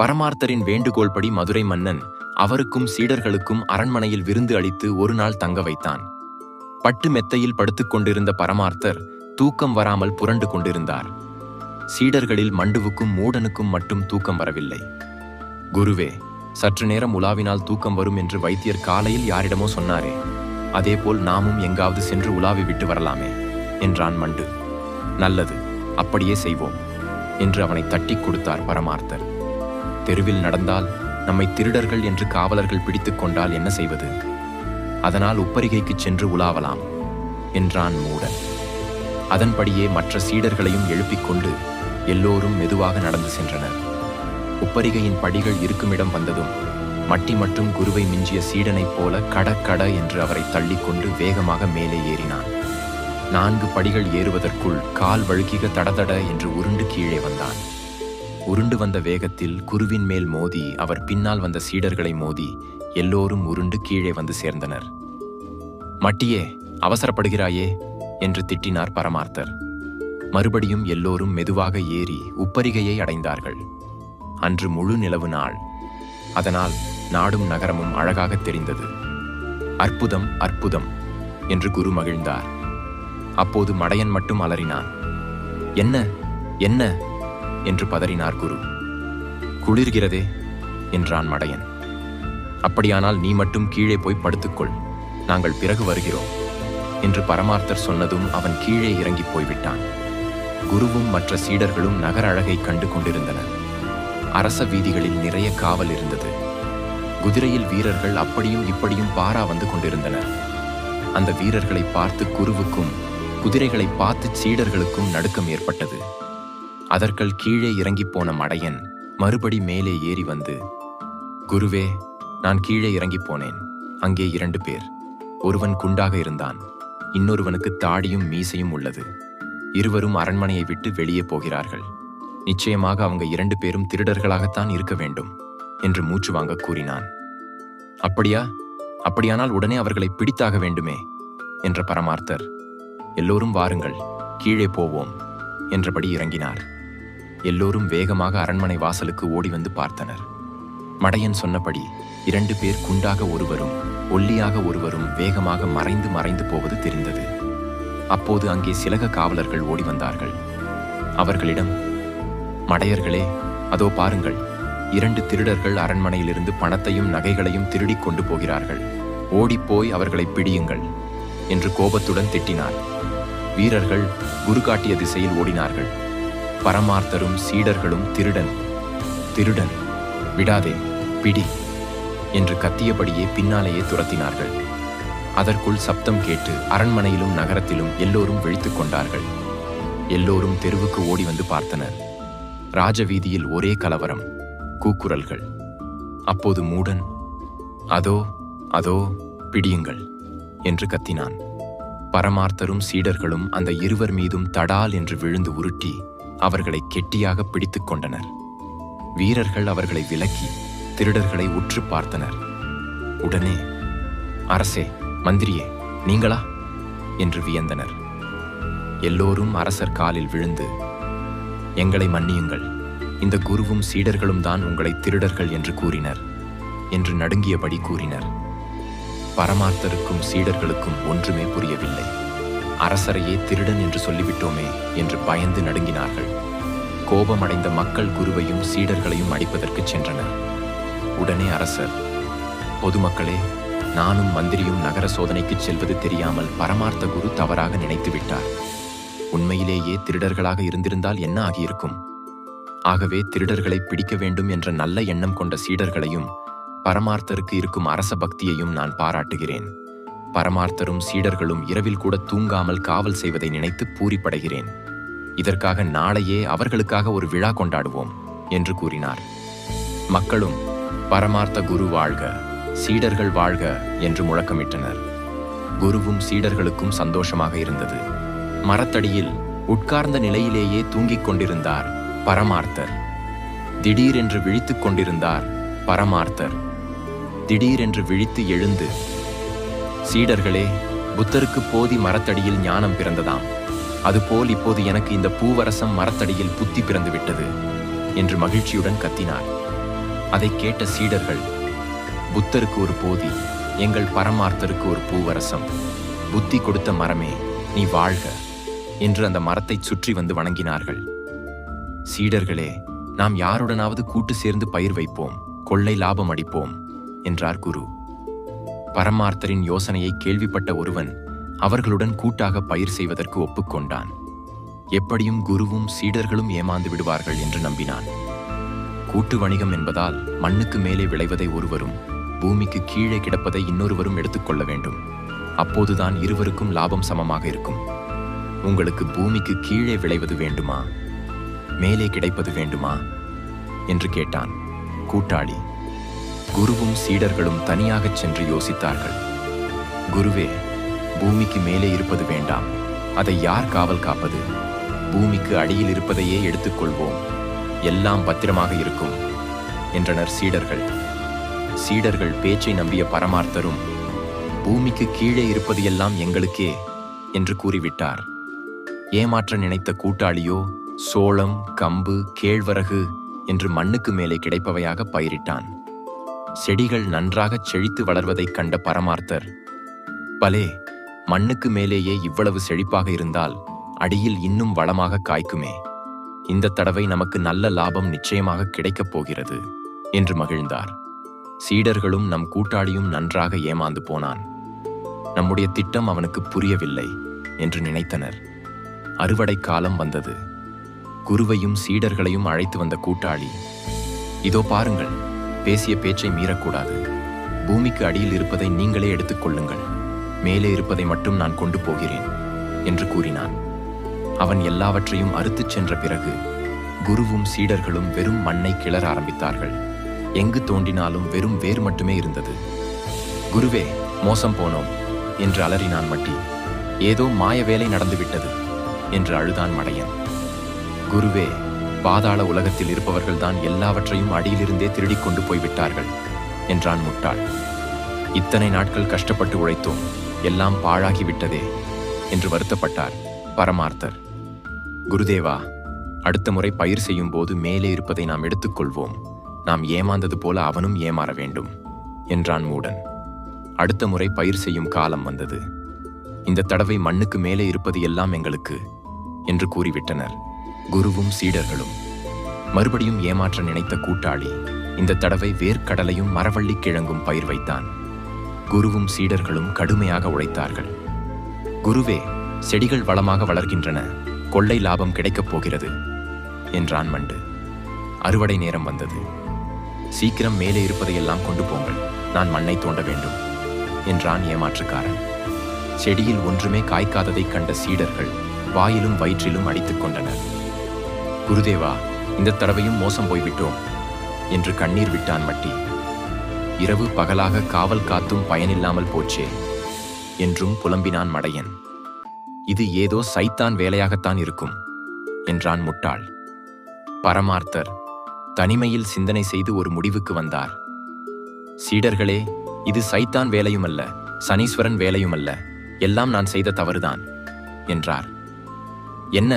பரமார்த்தரின் வேண்டுகோள்படி மதுரை மன்னன் அவருக்கும் சீடர்களுக்கும் அரண்மனையில் விருந்து அளித்து ஒரு நாள் தங்க வைத்தான். பட்டு மெத்தையில் படுத்துக் கொண்டிருந்த பரமார்த்தர் தூக்கம் வராமல் புரண்டு கொண்டிருந்தார். சீடர்களில் மண்டுவுக்கும் மூடனுக்கும் மட்டும் தூக்கம் வரவில்லை. குருவே சற்று நேரம் உலாவினால் தூக்கம் வரும் என்று வைத்தியர் காலையில் யாரிடமோ சொன்னாரே. அதேபோல் நாமும் எங்காவது சென்று உலாவி விட்டு வரலாமே என்றான் மண்டு. நல்லது அப்படியே செய்வோம் என்று அவனை தட்டிக் கொடுத்தார் பரமார்த்தர். தெருவில் நடந்தால் நம்மை திருடர்கள் என்று காவலர்கள் பிடித்துக் கொண்டால் என்ன செய்வது? அதனால் உப்பரிகைக்குச் சென்று உலாவலாம் என்றான் மூடன். அதன்படியே மற்ற சீடர்களையும் எழுப்பிக் கொண்டு எல்லோரும் மெதுவாக நடந்து சென்றனர். உப்பரிகையின் படிகள் இருக்குமிடம் வந்ததும் மட்டி மட்டும் குருவை மிஞ்சிய சீடனைப் போல கட கட என்று அவரை தள்ளிக்கொண்டு வேகமாக மேலே ஏறினான். நான்கு படிகள் ஏறுவதற்குள் கால் வழுக்கிக தடதட என்று உருண்டு கீழே வந்தான். உருண்டு வந்த வேகத்தில் குருவின் மேல் மோதி அவர் பின்னால் வந்த சீடர்களை மோதி எல்லோரும் உருண்டு கீழே வந்து சேர்ந்தனர். மட்டியே அவசரப்படுகிறாயே? என்று திட்டினார் பரமார்த்தர். மறுபடியும் எல்லோரும் மெதுவாக ஏறி உப்பரிகையை அடைந்தார்கள். அன்று முழு நிலவு நாள். அதனால் நாடும் நகரமும் அழகாக தெரிந்தது. அற்புதம் அற்புதம் என்று குரு மகிழ்ந்தார். அப்போது மடையன் மட்டும் அலறினான். என்ன என்ன? என்று பதறினார் குரு. குளிர்கிறதே என்றான் மடையன். அப்படியானால் நீ மட்டும் கீழே போய் படுத்துக்கொள். நாங்கள் பிறகு வருகிறோம் என்று பரமார்த்தர் சொன்னதும் அவன் கீழே இறங்கி போய்விட்டான். குருவும் மற்ற சீடர்களும் நகர அழகை கண்டு கொண்டிருந்தனர். அரச வீதிகளில் நிறைய காவல் இருந்தது. குதிரையில் வீரர்கள் அப்படியும் இப்படியும் பாரா வந்து கொண்டிருந்தனர். அந்த வீரர்களை பார்த்து குருவுக்கும் குதிரைகளை பார்த்து சீடர்களுக்கும் நடுக்கம் ஏற்பட்டது. அதற்குள் கீழே இறங்கிப் போன மடையன் மறுபடி மேலே ஏறி வந்து குருவே நான் கீழே இறங்கிப் போனேன் அங்கே இரண்டு பேர். ஒருவன் குண்டாக இருந்தான். இன்னொருவனுக்கு தாடியும் மீசையும் உள்ளது. இருவரும் அரண்மனையை விட்டு வெளியே போகிறார்கள். நிச்சயமாக அவங்க இரண்டு பேரும் திருடர்களாகத்தான் இருக்க வேண்டும் என்று மூச்சு வாங்க கூறினான். அப்படியா? அப்படியானால் உடனே அவர்களை பிடித்தாக வேண்டுமே என்ற பரமார்த்தர். எல்லோரும் வாருங்கள் கீழே போவோம் என்றபடி இறங்கினார். எல்லோரும் வேகமாக அரண்மனை வாசலுக்கு ஓடி வந்து பார்த்தனர். மடையன் சொன்னபடி இரண்டு பேர் குண்டாக ஒருவரும் ஒல்லியாக ஒருவரும் வேகமாக மறைந்து மறைந்து போவது தெரிந்தது. அப்போது அங்கே சிலக காவலர்கள் ஓடி வந்தார்கள். அவர்களிடம் மடையர்களே அதோ பாருங்கள் இரண்டு திருடர்கள் அரண்மனையிலிருந்து பணத்தையும் நகைகளையும் திருடிக் கொண்டு போகிறார்கள். ஓடிப்போய் அவர்களை பிடியுங்கள் என்று கோபத்துடன் திட்டினார். வீரர்கள் குரு காட்டிய திசையில் ஓடினார்கள். பரமார்த்தரும் சீடர்களும் திருடன். திருடன் விடாதே பிடி என்று கத்தியபடியே பின்னாலேயே துரத்தினார்கள். அதற்குள் சப்தம் கேட்டு அரண்மனையிலும் நகரத்திலும் எல்லோரும் விழித்துக் கொண்டார்கள். எல்லோரும் தெருவுக்கு ஓடி வந்து பார்த்தனர். ராஜவீதியில் ஒரே கலவரம் கூக்குரல்கள். அப்போது மூடன் அதோ அதோ பிடியுங்கள் என்று கத்தினான். பரமார்த்தரும் சீடர்களும் அந்த இருவர் மீதும் தடால் என்று விழுந்து உருட்டி அவர்களை கெட்டியாக பிடித்துக் கொண்டனர். வீரர்கள் அவர்களை விலக்கி திருடர்களை உற்று பார்த்தனர். உடனே அரசே மந்திரியே நீங்களா? என்று வியந்தனர். எல்லோரும் அரசர் காலில் விழுந்து எங்களை மன்னியுங்கள். இந்த குருவும் சீடர்களும் தான் உங்களை திருடர்கள் என்று கூறினர் என்று நடுங்கியபடி கூறினர். பரமார்த்தருக்கும் சீடர்களுக்கும் ஒன்றுமே புரியவில்லை. அரசரையே திருடன் என்று சொல்லிவிட்டோமே என்று பயந்து நடுங்கினார்கள். கோபமடைந்த மக்கள் குருவையும் சீடர்களையும் அடிப்பதற்கு சென்றனர். உடனே அரசர் பொதுமக்களே நானும் மந்திரியும் நகர சோதனைக்கு செல்வது தெரியாமல் பரமார்த்த குரு தவறாக நினைத்து விட்டார். உண்மையிலேயே திருடர்களாக இருந்திருந்தால் என்ன ஆகியிருக்கும்? ஆகவே திருடர்களை பிடிக்க வேண்டும் என்ற நல்ல எண்ணம் கொண்ட சீடர்களையும் பரமார்த்தருக்கு இருக்கும் அரச பக்தியையும் நான் பாராட்டுகிறேன். பரமார்த்தரும் சீடர்களும் இரவில் கூட தூங்காமல் காவல் செய்வதை நினைத்து பூரிப்படைகிறேன். இதற்காக நாளையே அவர்களுக்காக ஒரு விழா கொண்டாடுவோம் என்று கூறினார். மக்களும் பரமார்த்த குரு வாழ்க சீடர்கள் வாழ்க என்று முழக்கமிட்டனர். குருவும் சீடர்களுக்கும் சந்தோஷமாக இருந்தது. மரத்தடியில் உட்கார்ந்த நிலையிலேயே தூங்கிக் கொண்டிருந்தார் பரமார்த்தர். திடீரென்று விழித்துக் கொண்டிருந்தார் பரமார்த்தர். திடீரென்று விழித்து எழுந்து சீடர்களே புத்தருக்கு போதி மரத்தடியில் ஞானம் பிறந்ததாம். அதுபோல் இப்போது எனக்கு இந்த பூவரசம் மரத்தடியில் புத்தி பிறந்து விட்டது என்று மகிழ்ச்சியுடன் கத்தினார். அதை கேட்ட சீடர்கள் புத்தருக்கு ஒரு போதி எங்கள் பரமார்த்தருக்கு ஒரு பூவரசம். புத்தி கொடுத்த மரமே நீ வாழ்க என்று அந்த மரத்தைச் சுற்றி வந்து வணங்கினார்கள். சீடர்களே நாம் யாருடனாவது கூட்டு சேர்ந்து பயிர் வைப்போம் கொள்ளை லாபம் அடிப்போம் என்றார் குரு. பரமார்த்தரின் யோசனையை கேள்விப்பட்ட ஒருவன் அவர்களுடன் கூட்டாக பயிர் செய்வதற்கு ஒப்புக்கொண்டான். எப்படியும் குருவும் சீடர்களும் ஏமாந்து விடுவார்கள் என்று நம்பினான். கூட்டு வணிகம் என்பதால் மண்ணுக்கு மேலே விளைவதை ஒருவரும் பூமிக்கு கீழே கிடப்பதை இன்னொருவரும் எடுத்துக்கொள்ள வேண்டும். அப்போதுதான் இருவருக்கும் லாபம் சமமாக இருக்கும். உங்களுக்கு பூமிக்கு கீழே விளைவது வேண்டுமா? மேலே கிடைப்பது வேண்டுமா? என்று கேட்டான். கூட்டாளி குருவும் சீடர்களும் தனியாகச் சென்று யோசித்தார்கள். குருவே பூமிக்கு மேலே இருப்பது வேண்டாம். அதை யார் காவல் காப்பது? பூமிக்கு அடியில் இருப்பதையே எடுத்துக்கொள்வோம். எல்லாம் பத்திரமாக இருக்கும் என்றனர் சீடர்கள். சீடர்கள் பேச்சை நம்பிய பரமார்த்தரும் பூமிக்கு கீழே இருப்பது எல்லாம் எங்களுக்கே என்று கூறிவிட்டார். ஏமாற்ற நினைத்த கூட்டாளியோ சோளம் கம்பு கேழ்வரகு என்று மண்ணுக்கு மேலே கிடைப்பவையாக பயிரிட்டான். செடிகள் நன்றாகச் செழித்து வளர்வதைக் கண்ட பரமார்த்தர். பலே மண்ணுக்கு மேலேயே இவ்வளவு செழிப்பாக இருந்தால் அடியில் இன்னும் வளமாக காய்க்குமே. இந்த தடவை நமக்கு நல்ல லாபம் நிச்சயமாக கிடைக்கப் போகிறது என்று மகிழ்ந்தார். சீடர்களும் நம் கூட்டாளியும் நன்றாக ஏமாந்து போனான். நம்முடைய திட்டம் அவனுக்கு புரியவில்லை என்று நினைத்தனர். அறுவடை காலம் வந்தது. குருவையும் சீடர்களையும் அழைத்து வந்த கூட்டாளி இதோ பாருங்கள் பேசிய பேச்சை மீறக்கூடாது. பூமிக்கு அடியில் இருப்பதை நீங்களே எடுத்துக்கொள்ளுங்கள் மேலே இருப்பதை மட்டும் நான் கொண்டு போகிறேன் என்று கூறினான். அவன் எல்லாவற்றையும் அறுத்துச் சென்ற பிறகு குருவும் சீடர்களும் வெறும் மண்ணை கிளற ஆரம்பித்தார்கள். எங்கு தோண்டினாலும் வெறும் வேர் மட்டுமே இருந்தது. குருவே மோசம் போனோம் என்று அலறினான் மட்டி. ஏதோ மாய வேலை நடந்துவிட்டது என்று அழுதான் மடையன். குருவே பாதாள உலகத்தில் இருப்பவர்கள்தான் எல்லாவற்றையும் அடியிலிருந்தே திருடிக் கொண்டு போய்விட்டார்கள் என்றான் முட்டாள். இத்தனை நாட்கள் கஷ்டப்பட்டு உழைத்தோம் எல்லாம் பாழாகிவிட்டதே என்று வருத்தப்பட்டார் பரமார்த்தர். குருதேவா அடுத்த முறை பயிர் செய்யும் போது மேலே இருப்பதை நாம் எடுத்துக்கொள்வோம் நாம் ஏமாந்தது போல அவனும் ஏமாற வேண்டும் என்றான் மூடன். அடுத்த முறை பயிர் செய்யும் காலம் வந்தது. இந்த தடவை மண்ணுக்கு மேலே இருப்பது எல்லாம் எங்களுக்கு என்று கூறிவிட்டனர். குருவும் சீடர்களும். மறுபடியும் ஏமாற்ற நினைத்த கூட்டாளி இந்த தடவை வேர்க்கடலையும் மரவள்ளி கிழங்கும் பயிர் வைத்தான். குருவும் சீடர்களும் கடுமையாக உழைத்தார்கள். குருவே செடிகள் வளமாக வளர்கின்றன. கொள்ளை லாபம் கிடைக்கப் போகிறது என்றான் மண்டு. அறுவடை நேரம் வந்தது. சீக்கிரம் மேலே இருப்பதையெல்லாம் கொண்டு போங்கள். நான் மண்ணை தோண்ட வேண்டும் என்றான் ஏமாற்றுக்காரன். செடியில் ஒன்றுமே காய்க்காததைக் கண்ட சீடர்கள் வாயிலும் வயிற்றிலும் அடித்துக் கொண்டனர். குருதேவா இந்த தடவையும் மோசம் போய்விட்டோம் என்று கண்ணீர் விட்டான் மட்டி. இரவு பகலாக காவல் காத்தும் பயனில்லாமல் போச்சே என்றும் புலம்பினான் மடையன். இது ஏதோ சைத்தான் வேலையாகத்தான் இருக்கும் என்றான் முட்டாள். பரமார்த்தர் தனிமையில் சிந்தனை செய்து ஒரு முடிவுக்கு வந்தார். சீடர்களே இது சைத்தான் வேலையுமல்ல சனீஸ்வரன் வேலையுமல்ல எல்லாம் நான் செய்த தவறுதான் என்றார். என்ன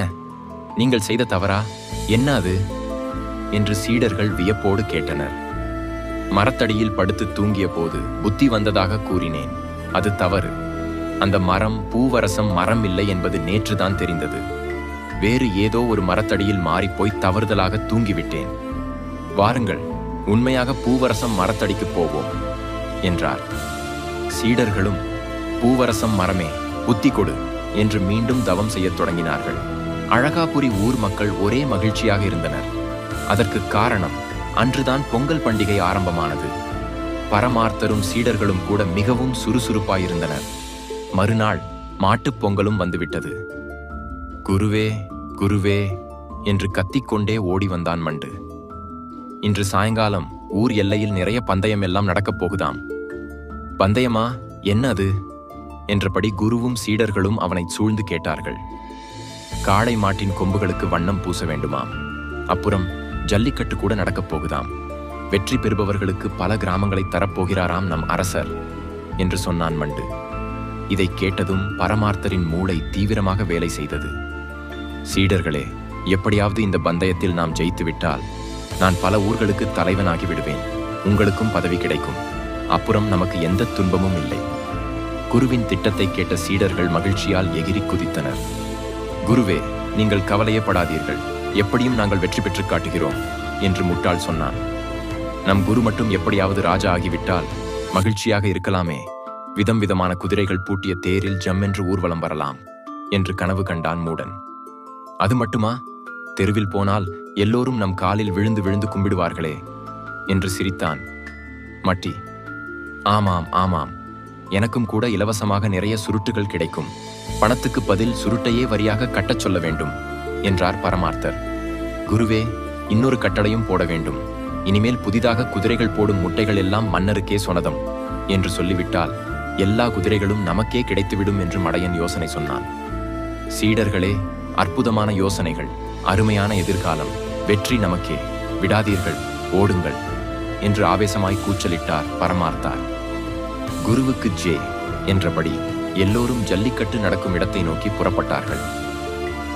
நீங்கள் செய்த தவறா? என்ன அது என்று சீடர்கள் வியப்போடு கேட்டனர். மரத்தடியில் படுத்து தூங்கிய போது புத்தி வந்ததாக கூறினேன். அது தவறு. அந்த மரம் பூவரசம் மரம் இல்லை என்பது நேற்றுதான் தெரிந்தது. வேறு ஏதோ ஒரு மரத்தடியில் மாறிப்போய் தவறுதலாக தூங்கிவிட்டேன். வாருங்கள் உண்மையாக பூவரசம் மரத்தடிக்கு போவோம் என்றார். சீடர்களும் பூவரசம் மரமே புத்தி கொடு என்று மீண்டும் தவம் செய்யத் தொடங்கினார்கள். அழகாபுரி ஊர் மக்கள் ஒரே மகிழ்ச்சியாக இருந்தனர். அதற்கு காரணம் அன்றுதான் பொங்கல் பண்டிகை ஆரம்பமானது. பரமார்த்தரும் சீடர்களும் கூட மிகவும் சுறுசுறுப்பாயிருந்தனர். மறுநாள் மாட்டுப் பொங்கலும் வந்துவிட்டது. குருவே குருவே என்று கத்திக்கொண்டே ஓடி வந்தான் மண்டு. இன்று சாயங்காலம் ஊர் எல்லையில் நிறைய பந்தயம் எல்லாம் நடக்கப் போகுதாம். பந்தயமா என்ன அது என்றபடி குருவும் சீடர்களும் அவனைச் சூழ்ந்து கேட்டார்கள். காளை மாட்டின் கொம்புகளுக்கு வண்ணம் பூச வேண்டுமாம். அப்புறம் ஜல்லிக்கட்டு கூட நடக்கப் போகுதாம். வெற்றி பெறுபவர்களுக்கு பல கிராமங்களை தரப்போகிறாராம் நம் அரசர் என்று சொன்னான் மண்டு. இதை கேட்டதும் பரமார்த்தரின் மூளை தீவிரமாக வேலை செய்தது. சீடர்களே எப்படியாவது இந்த பந்தயத்தில் நாம் ஜெயித்துவிட்டால் நான் பல ஊர்களுக்கு தலைவனாகி விடுவேன். உங்களுக்கும் பதவி கிடைக்கும். அப்புறம் நமக்கு எந்த துன்பமும் இல்லை. குருவின் திட்டத்தை கேட்ட சீடர்கள் மகிழ்ச்சியால் எகிரி குதித்தனர். குருவே நீங்கள் கவலையப்படாதீர்கள். எப்படியும் நாங்கள் வெற்றி பெற்று காட்டுகிறோம் என்று முட்டாள் சொன்னான். நம் குரு மட்டும் எப்படியாவது ராஜா ஆகிவிட்டால் மகிழ்ச்சியாக இருக்கலாமே. விதம் விதமான குதிரைகள் பூட்டிய தேரில் ஜம்மென்று ஊர்வலம் வரலாம் என்று கனவு கண்டான் மூடன். அது மட்டுமா? தெருவில் போனால் எல்லோரும் நம் காலில் விழுந்து விழுந்து கும்பிடுவார்களே என்று சிரித்தான். மட்டி ஆமாம் ஆமாம். எனக்கும் கூட இலவசமாக நிறைய சுருட்டுகள் கிடைக்கும். பணத்துக்கு பதில் சுருட்டையே வரியாக கட்டச் சொல்ல வேண்டும் என்றார் பரமார்த்தர். குருவே இன்னொரு கட்டளையும் போட வேண்டும். இனிமேல் புதிதாக குதிரைகள் போடும் முட்டைகள் எல்லாம் மன்னருக்கே சொனதம் என்று சொல்லிவிட்டால் எல்லா குதிரைகளும் நமக்கே கிடைத்துவிடும் என்று மடையன் யோசனை சொன்னான். சீடர்களே அற்புதமான யோசனைகள் அருமையான எதிர்காலம் வெற்றி நமக்கே விடாதீர்கள் ஓடுங்கள் என்று ஆவேசமாய் கூச்சலிட்டார் பரமார்த்தார். குருவுக்கு ஜே என்றபடி எல்லோரும் ஜல்லிக்கட்டு நடக்கும் இடத்தை நோக்கி புறப்பட்டார்கள்.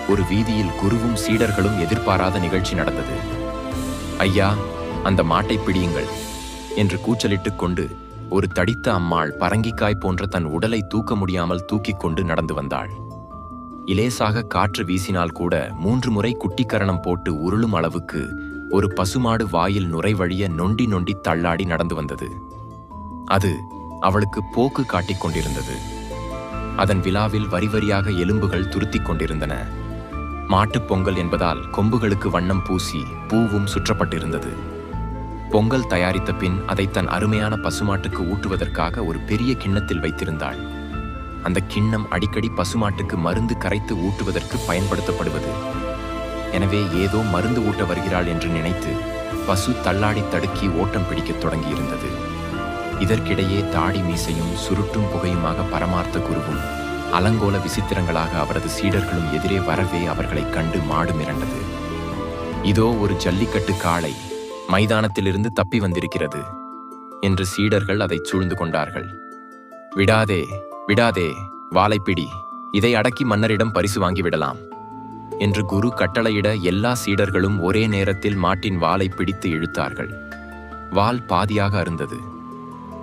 ஒரு வீதியில் குருவும் சீடர்களும் எதிர்பாராத நிகழ்ச்சி நடந்தது. ஐயா அந்த மாட்டை பிடியுங்கள் என்று கூச்சலிட்டுக் கொண்டு ஒரு தடித்த அம்மாள் பரங்கிக்காய் போன்ற தன் உடலை தூக்க முடியாமல் தூக்கிக் கொண்டு நடந்து வந்தாள். இலேசாக காற்று வீசினால் கூட மூன்று முறை குட்டிக்கரணம் போட்டு உருளும் அளவுக்கு ஒரு பசுமாடு வாயில் நுரை வழிய நொண்டி நொண்டி தள்ளாடி நடந்து வந்தது. அது அவளுக்கு போக்கு காட்டிக் கொண்டிருந்தது. அதன் விழாவில் வரி வரியாக எலும்புகள் துருத்திக் கொண்டிருந்தன. மாட்டுப் பொங்கல் என்பதால் கொம்புகளுக்கு வண்ணம் பூசி பூவும் சுற்றப்பட்டிருந்தது. பொங்கல் தயாரித்த பின் அதை தன் அருமையான பசுமாட்டுக்கு ஊட்டுவதற்காக ஒரு பெரிய கிண்ணத்தில் வைத்திருந்தாள். அந்த கிண்ணம் அடிக்கடி பசுமாட்டுக்கு மருந்து கரைத்து ஊட்டுவதற்கு பயன்படுத்தப்படுவது. எனவே ஏதோ மருந்து ஊட்ட வருகிறாள் என்று நினைத்து பசு தள்ளாடி தடுக்கி ஓட்டம் பிடிக்கத் தொடங்கியிருந்தது. இதற்கிடையே தாடி மீசையும் சுருட்டும் புகையுமாக பரமார்த்த குருவும் அலங்கோல விசித்திரங்களாக அவரது சீடர்களும் எதிரே வரவே அவர்களைக் கண்டு மாடு மிரண்டது. இதோ ஒரு ஜல்லிக்கட்டு காளை மைதானத்திலிருந்து தப்பி வந்திருக்கிறது என்று சீடர்கள் அதைச் சூழ்ந்து கொண்டார்கள். விடாதே விடாதே வாழைப்பிடி இதை அடக்கி மன்னரிடம் பரிசு வாங்கிவிடலாம் என்று குரு கட்டளையிட எல்லா சீடர்களும் ஒரே நேரத்தில் மாட்டின் வாளை பிடித்து இழுத்தார்கள். வால் பாதியாக அருந்தது.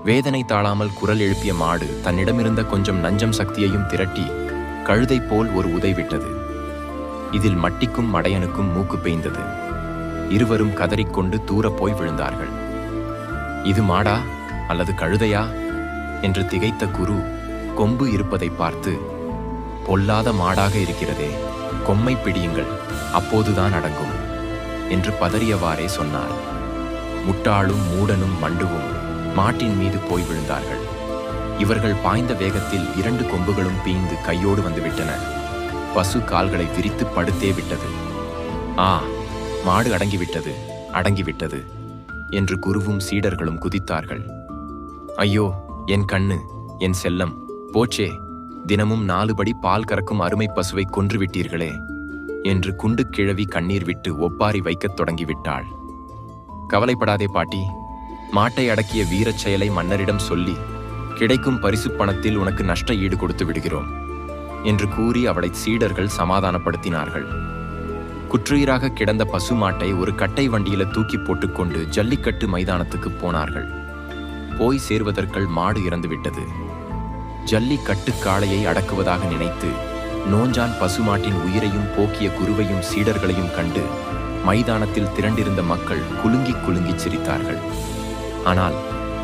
வேதனை தாழாமல் குரல் எழுப்பிய மாடு தன்னிடமிருந்த கொஞ்சம் நஞ்சம் சக்தியையும் திரட்டி கழுதை போல் ஒரு உதை விட்டது. இதில் மட்டிக்கும் மடையனுக்கும் மூக்கு பெய்ந்தது. இருவரும் கதறிக்கொண்டு தூரப் போய் விழுந்தார்கள். இது மாடா? அல்லது கழுதையா? என்று திகைத்த குரு கொம்பு இருப்பதை பார்த்து பொல்லாத மாடாக இருக்கிறதே கொம்மை பிடியுங்கள் அப்போதுதான் அடங்கும் என்று பதறியவாறே சொன்னார். முட்டாளும் மூடனும் மண்டுவும் மாட்டின் மீது போய் விழுந்தார்கள். இவர்கள் பாய்ந்த வேகத்தில் இரண்டு கொம்புகளும் பீய்ந்து கையோடு வந்துவிட்டன. பசு கால்களை விரித்து படுத்தே விட்டது. ஆ மாடு அடங்கிவிட்டது அடங்கிவிட்டது என்று குருவும் சீடர்களும் குதித்தார்கள். ஐயோ என் கண்ணு என் செல்லம் போச்சே தினமும் நாலுபடி பால் கறக்கும் அருமை பசுவை கொன்றுவிட்டீர்களே என்று குண்டு கிழவி கண்ணீர் விட்டு ஒப்பாரி வைக்கத் தொடங்கிவிட்டாள். கவலைப்படாதே பாட்டி மாட்டை அடக்கிய வீரச் செயலை மன்னரிடம் சொல்லி கிடைக்கும் பரிசுப் பணத்தில் உனக்கு நஷ்ட ஈடு கொடுத்து விடுகிறோம் என்று கூறி அவளை சீடர்கள் சமாதானப்படுத்தினார்கள். குற்றுயிராக கிடந்த பசுமாட்டை ஒரு கட்டை வண்டியில தூக்கி போட்டுக்கொண்டு ஜல்லிக்கட்டு மைதானத்துக்கு போனார்கள். போய் சேர்வதற்குள் மாடு இறந்துவிட்டது. ஜல்லிக்கட்டு காளையை அடக்குவதாக நினைத்து நோஞ்சான் பசுமாட்டின் உயிரையும் போக்கிய குருவையும் சீடர்களையும் கண்டு மைதானத்தில் திரண்டிருந்த மக்கள் குலுங்கி குலுங்கிச் சிரித்தார்கள். ஆனால்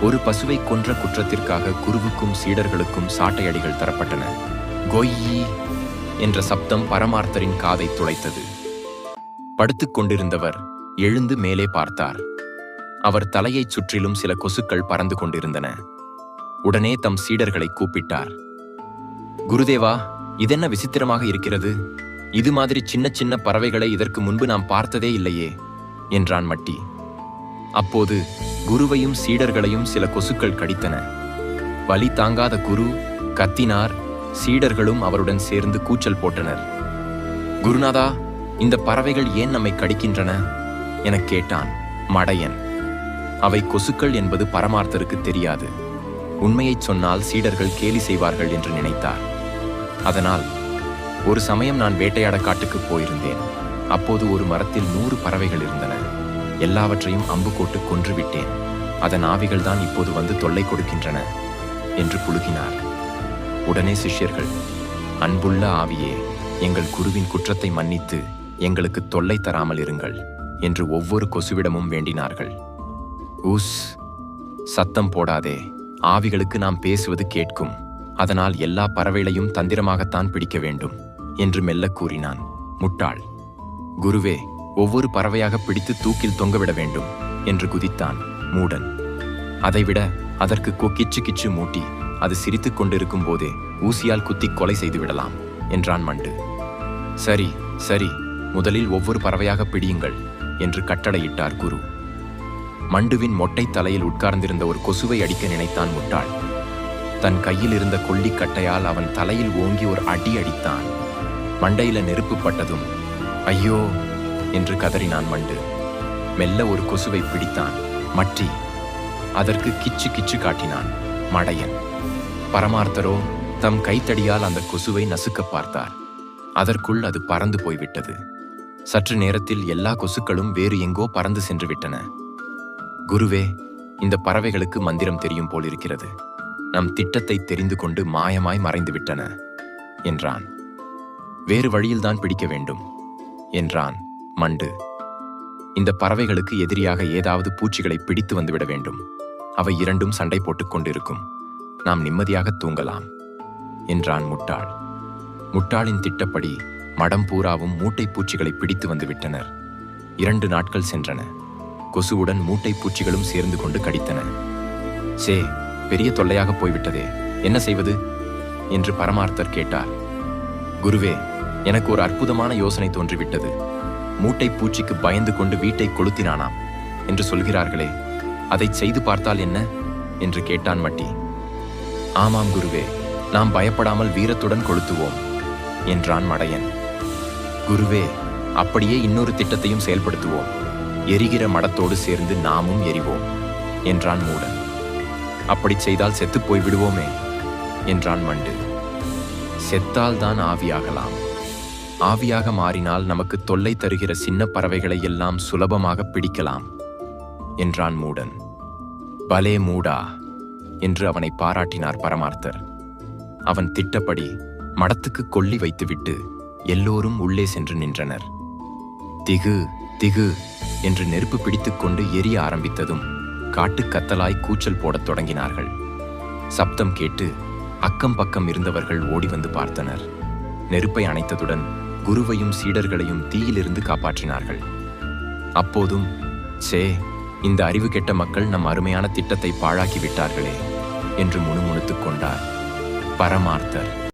ஒரு பசுவை கொன்ற குற்றத்திற்காக குருவுக்கும் சீடர்களுக்கும் சாட்டையடிகள் தரப்பட்டன. கொய்யி என்ற சப்தம் பரமார்த்தரின் காதை துளைத்தது. படுத்துக் கொண்டிருந்தவர் எழுந்து மேலே பார்த்தார். அவர் தலையைச் சுற்றிலும் சில கொசுக்கள் பறந்து கொண்டிருந்தன. உடனே தம் சீடர்களை கூப்பிட்டார். குருதேவா இதென்ன விசித்திரமாக இருக்கிறது? இது மாதிரி சின்ன சின்ன பறவைகளை இதற்கு முன்பு நாம் பார்த்ததே இல்லையே என்றான் மட்டி. அப்போது குருவையும் சீடர்களையும் சில கொசுக்கள் கடித்தன. வலி தாங்காத குரு கத்தினார் சீடர்களும் அவருடன் சேர்ந்து கூச்சல் போட்டனர். குருநாதா இந்த பறவைகள் ஏன் நம்மை கடிக்கின்றன? எனக் கேட்டான் மடையன். அவை கொசுக்கள் என்பது பரமார்த்தருக்கு தெரியாது. உண்மையைச் சொன்னால் சீடர்கள் கேலி செய்வார்கள் என்று நினைத்தார். அதனால் ஒரு சமயம் நான் வேட்டையாட காட்டுக்கு போயிருந்தேன். அப்போது ஒரு மரத்தில் நூறு பறவைகள் இருந்தன. எல்லாவற்றையும் அம்பு போட்டு கொன்று விட்டேன் அதன் ஆவிகள்தான் இப்போது வந்து தொல்லை கொடுக்கின்றன என்று புழுகினார். உடனே சிஷ்யர்கள் அன்புள்ள ஆவியே எங்கள் குருவின் குற்றத்தை மன்னித்து எங்களுக்கு தொல்லை தராமல் இருங்கள் என்று ஒவ்வொரு கொசுவிடமும் வேண்டினார்கள். ஊஸ் சத்தம் போடாதே ஆவிகளுக்கு நாம் பேசுவது கேட்கும். அதனால் எல்லா பறவைகளையும் தந்திரமாகத்தான் பிடிக்க வேண்டும் என்று மெல்லக் கூறினான் முட்டாள். குருவே ஒவ்வொரு பறவையாக பிடித்து தூக்கில் தொங்கவிட வேண்டும் என்று குதித்தான் மூடன். அதைவிட அதற்கு கொக்கிச்சு கிச்சு மூட்டி அது சிரித்துக் கொண்டிருக்கும் போதே ஊசியால் குத்தி கொலை செய்து விடலாம் என்றான் மண்டு. சரி சரி முதலில் ஒவ்வொரு பறவையாக பிடியுங்கள் என்று கட்டளையிட்டார் குரு. மண்டுவின் மொட்டை தலையில் உட்கார்ந்திருந்த ஒரு கொசுவை அடிக்க நினைத்தான் முட்டாள். தன் கையில் இருந்த கொல்லிக் கட்டையால் அவன் தலையில் ஓங்கி ஒரு அடி அடித்தான். மண்டையில நெருப்பு பட்டதும் ஐயோ என்று கதறினான் மண்டு. மெல்ல ஒரு கொசுவை பிடித்தான். மட்டி அதற்கு கிச்சு கிச்சு காட்டினான் மடையன். பரமார்த்தரோ தம் கைத்தடியால் அந்த கொசுவை நசுக்கப் பார்த்தார். அதற்குள் அது பறந்து போய்விட்டது. சற்று நேரத்தில் எல்லா கொசுக்களும் வேறு எங்கோ பறந்து சென்று விட்டன குருவே இந்த பறவைகளுக்கு மந்திரம் தெரியும் போலிருக்கிறது. நம் திட்டத்தை தெரிந்து கொண்டு மாயமாய் மறைந்து விட்டன என்றான். வேறு வழியில்தான் பிடிக்க வேண்டும் என்றான். மண்டு. இந்த பறவைகளுக்கு எதிரியாக ஏதாவது பூச்சிகளை பிடித்து வந்துவிட வேண்டும். அவை இரண்டும் சண்டை போட்டுக் கொண்டிருக்கும். நாம் நிம்மதியாக தூங்கலாம் என்றான் முட்டாள். முட்டாளின் திட்டப்படி மடம் பூராவும் மூட்டை பூச்சிகளை பிடித்து வந்து விட்டனர் இரண்டு நாட்கள் சென்றன. கொசுவுடன் மூட்டை பூச்சிகளும் சேர்ந்து கொண்டு கடித்தன. சே பெரிய தொல்லையாக போய்விட்டதே என்ன செய்வது? என்று பரமார்த்தர் கேட்டார். குருவே எனக்கு ஒரு அற்புதமான யோசனை தோன்றிவிட்டது. மூட்டை பூச்சிக்கு பயந்து கொண்டு வீட்டை கொளுத்தினானாம். என்று சொல்கிறார்களே அதைச் செய்து பார்த்தால் என்ன? என்று கேட்டான் மட்டி ஆமாம் குருவே நாம் பயப்படாமல் வீரத்துடன் கொளுத்துவோம் என்றான் மடையன். குருவே அப்படியே இன்னொரு திட்டத்தையும் செயல்படுத்துவோம். எரிகிற மடத்தோடு சேர்ந்து நாமும் எரிவோம் என்றான் மூடன். அப்படி செய்தால் செத்துப் போய் விடுவோமே என்றான் மண்டு. செத்தால் தான் ஆவியாகலாம். ஆவியாக மாறினால் நமக்கு தொல்லை தருகிற சின்ன பறவைகளை எல்லாம் சுலபமாக பிடிக்கலாம் என்றான் மூடன். பலே மூடா என்று அவனை பாராட்டினார் பரமார்த்தர். அவன் திட்டப்படி மடத்துக்கு கொல்லி வைத்துவிட்டு எல்லோரும் உள்ளே சென்று நின்றனர். திகு திகு என்று நெருப்பு பிடித்துக்கொண்டு எரிய ஆரம்பித்ததும் காட்டுக் கத்தலாய் கூச்சல் போடத் தொடங்கினார்கள். சப்தம் கேட்டு அக்கம் பக்கம் இருந்தவர்கள் ஓடி வந்து பார்த்தனர். நெருப்பை அணைத்ததுடன் குருவையும் சீடர்களையும் தீயிலிருந்து காப்பாற்றினார்கள். அப்போதும் சே இந்த அறிவு கெட்ட மக்கள் நம் அருமையான திட்டத்தை பாழாக்கி விட்டார்களே என்று முணுமுணுத்துக் கொண்டார் பரமார்த்தர்.